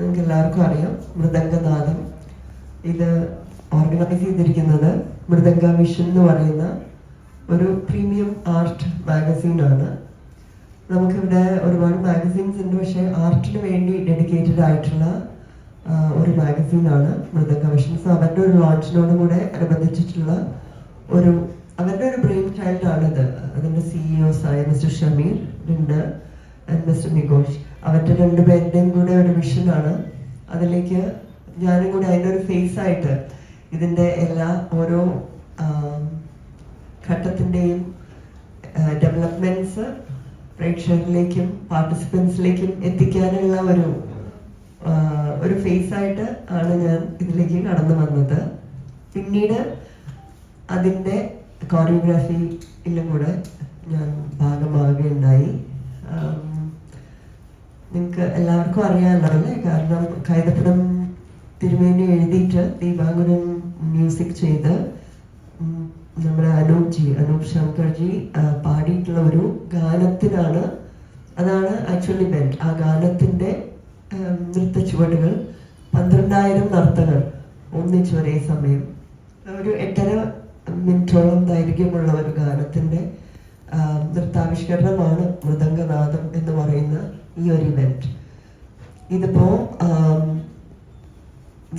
നിങ്ങൾക്ക് എല്ലാവർക്കും അറിയാം മൃദംഗനാഥം. ഇത് ഓർഗനൈസ് ചെയ്തിരിക്കുന്നത് മൃദംഗ മിഷൻ എന്ന് പറയുന്ന ഒരു പ്രീമിയം ആർട്ട് മാഗസീനാണ് നമുക്കിവിടെ ഒരുപാട് മാഗസീൻസ് ഉണ്ട് പക്ഷേ ആർട്ടിന് വേണ്ടി ഡെഡിക്കേറ്റഡ് ആയിട്ടുള്ള ഒരു മാഗസീനാണ് മൃദംഗ മിഷൻ സോ അവരുടെ ഒരു ലോഞ്ചിനോട് കൂടെ അനുബന്ധിച്ചിട്ടുള്ള ഒരു അവരുടെ ഒരു ബ്രെയിൻ ചൈൽഡ് ആണിത്. അതിന്റെ സിഇഒസ് ആയ മിസ്റ്റർ ഷമീർ ഉണ്ട് മിസ്റ്റർ നികോഷ് അവരുടെ രണ്ടുപേരുടെയും കൂടെ ഒരു മിഷനാണ് അതിലേക്ക് ഞാനും കൂടി അതിന്റെ ഒരു ഫേസ് ആയിട്ട് ഇതിന്റെ എല്ലാ ഓരോ ഘട്ടത്തിന്റെയും ഡെവലപ്മെന്റ്സ് പ്രേക്ഷകരിലേക്കും പാർട്ടിസിപ്പൻസിലേക്കും എത്തിക്കാനുള്ള ഒരു ഒരു ഫേസ് ആയിട്ട് ആണ് ഞാൻ ഇതിലേക്ക് കടന്നു വന്നത്. പിന്നീട് അതിന്റെ കോറിയോഗ്രാഫിയിലും കൂടെ ഞാൻ ഭാഗമാകുകയുണ്ടായി നിങ്ങൾക്ക് എല്ലാവർക്കും അറിയാമല്ലോ അല്ലേ കാരണം കൈതപ്പുറം തിരുമേനി എഴുതിയിട്ട് ദീപാങ്കുരൻ മ്യൂസിക് ചെയ്ത് നമ്മുടെ അനൂപ് ജി അനൂപ് ശങ്കർജി പാടിയിട്ടുള്ള ഒരു ഗാനത്തിനാണ് അതാണ് ആക്ച്വലി ബെൻഡ് ആ ഗാനത്തിന്റെ നൃത്ത ചുവടുകൾ പന്ത്രണ്ടായിരം നർത്തകർ ഒന്നിച്ച് ഒരേ സമയം ഒരു എട്ടര മിനിറ്റോളം ദൈർഘ്യമുള്ള ഒരു ഗാനത്തിന്റെ നൃത്താവിഷ്കരണമാണ് പറയുന്ന ഈ ഒരു ഇവന്റ് ഇതിപ്പോ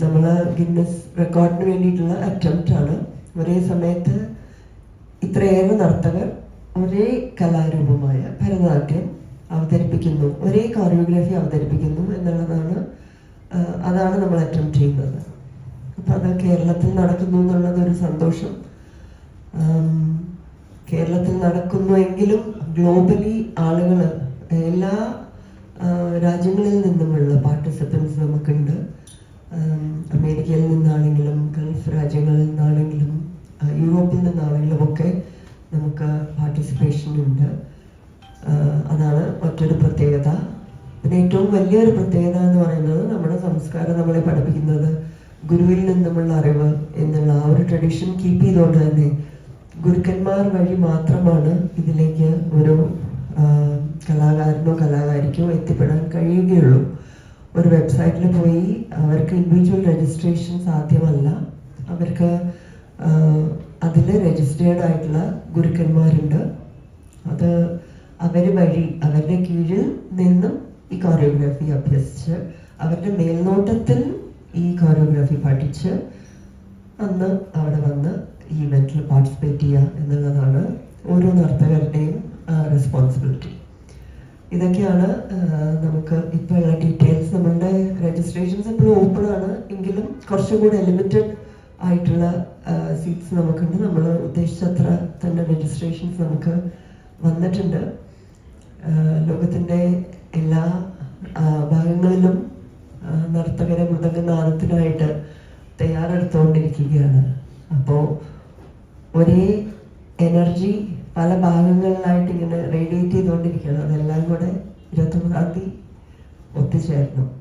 നമ്മൾ ഗിന്നസ് റെക്കോർഡിന് വേണ്ടിയിട്ടുള്ള അറ്റംപ്റ്റ് ആണ്. ഒരേ സമയത്ത് ഇത്രയേറെ നർത്തകർ ഒരേ കലാരൂപമായ ഭരതനാട്യം അവതരിപ്പിക്കുന്നു. ഒരേ കോറിയോഗ്രാഫി അവതരിപ്പിക്കുന്നു എന്നുള്ളതാണ് അതാണ് നമ്മൾ അറ്റംപ്റ്റ് ചെയ്യുന്നത്. അപ്പൊ അത് കേരളത്തിൽ നടക്കുന്നു എന്നുള്ളത് ഒരു സന്തോഷം. കേരളത്തിൽ നടക്കുന്നു എങ്കിലും ഗ്ലോബലി ആളുകൾ എല്ലാ രാജ്യങ്ങളിൽ നിന്നുമുള്ള പാർട്ടിസിപ്പൻസ് നമുക്കുണ്ട്. അമേരിക്കയിൽ നിന്നാണെങ്കിലും ഗൾഫ് രാജ്യങ്ങളിൽ നിന്നാണെങ്കിലും യൂറോപ്പിൽ നിന്നാണെങ്കിലും ഒക്കെ നമുക്ക് പാർട്ടിസിപ്പേഷൻ ഉണ്ട്. അതാണ് മറ്റൊരു പ്രത്യേകത. പിന്നെ ഏറ്റവും വലിയൊരു പ്രത്യേകത എന്ന് പറയുന്നത് നമ്മുടെ സംസ്കാരം നമ്മളെ പഠിപ്പിക്കുന്നത് ഗുരുവിൽ നിന്നുമുള്ള അറിവ് എന്നുള്ള ആ ഒരു ട്രഡീഷൻ കീപ്പ് ചെയ്തുകൊണ്ട് തന്നെ ഗുരുക്കന്മാർ വഴി മാത്രമാണ് ഇതിലേക്ക് ഒരു കലാകാരിക്കോ എത്തിപ്പെടാൻ കഴിയുകയുള്ളൂ. ഒരു വെബ്സൈറ്റിൽ പോയി അവർക്ക് ഇൻഡിവിജ്വൽ രജിസ്ട്രേഷൻ സാധ്യമല്ല. അവർക്ക് അതിൽ രജിസ്റ്റേർഡ് ആയിട്ടുള്ള ഗുരുക്കന്മാരുണ്ട്. അത് അവർ വഴി അവരുടെ കീഴിൽ നിന്നും ഈ കോറിയോഗ്രാഫി അഭ്യസിച്ച് അവരുടെ മേൽനോട്ടത്തിൽ ഈ കോറിയോഗ്രാഫി പഠിച്ച് അന്ന് അവിടെ വന്ന് ഈ ഇവന്റിൽ പാർട്ടിസിപ്പേറ്റ് ചെയ്യുക എന്നുള്ളതാണ് ഓരോ നർത്തകരുടെയും റെസ്പോൺസിബിലിറ്റി ഇതൊക്കെയാണ് നമുക്ക് ഇപ്പോൾ ഉള്ള ഡീറ്റെയിൽസ് നമ്മളുടെ രജിസ്ട്രേഷൻസ് ഇപ്പോഴും ഓപ്പൺ ആണ്. എങ്കിലും കുറച്ചുകൂടി ലിമിറ്റഡ് ആയിട്ടുള്ള സീറ്റ്സ് നമുക്കുണ്ട്. നമ്മൾ ഉദ്ദേശിച്ചത്ര തന്നെ രജിസ്ട്രേഷൻസ് നമുക്ക് വന്നിട്ടുണ്ട്. ലോകത്തിന്റെ എല്ലാ ഭാഗങ്ങളിലും നർത്തകരെ മൃദംഗനാദത്തിനായിട്ട് തയ്യാറെടുത്തുകൊണ്ടിരിക്കുകയാണ്. അപ്പോൾ ഒരേ എനർജി പല ഭാഗങ്ങളിലായിട്ട് ഇങ്ങനെ റേഡിയേറ്റ് ചെയ്തുകൊണ്ടിരിക്കുകയാണ്. അതെല്ലാം കൂടെ ഇരുപത്തൊമ്പതാം തീയതി ഒത്തുചേരണം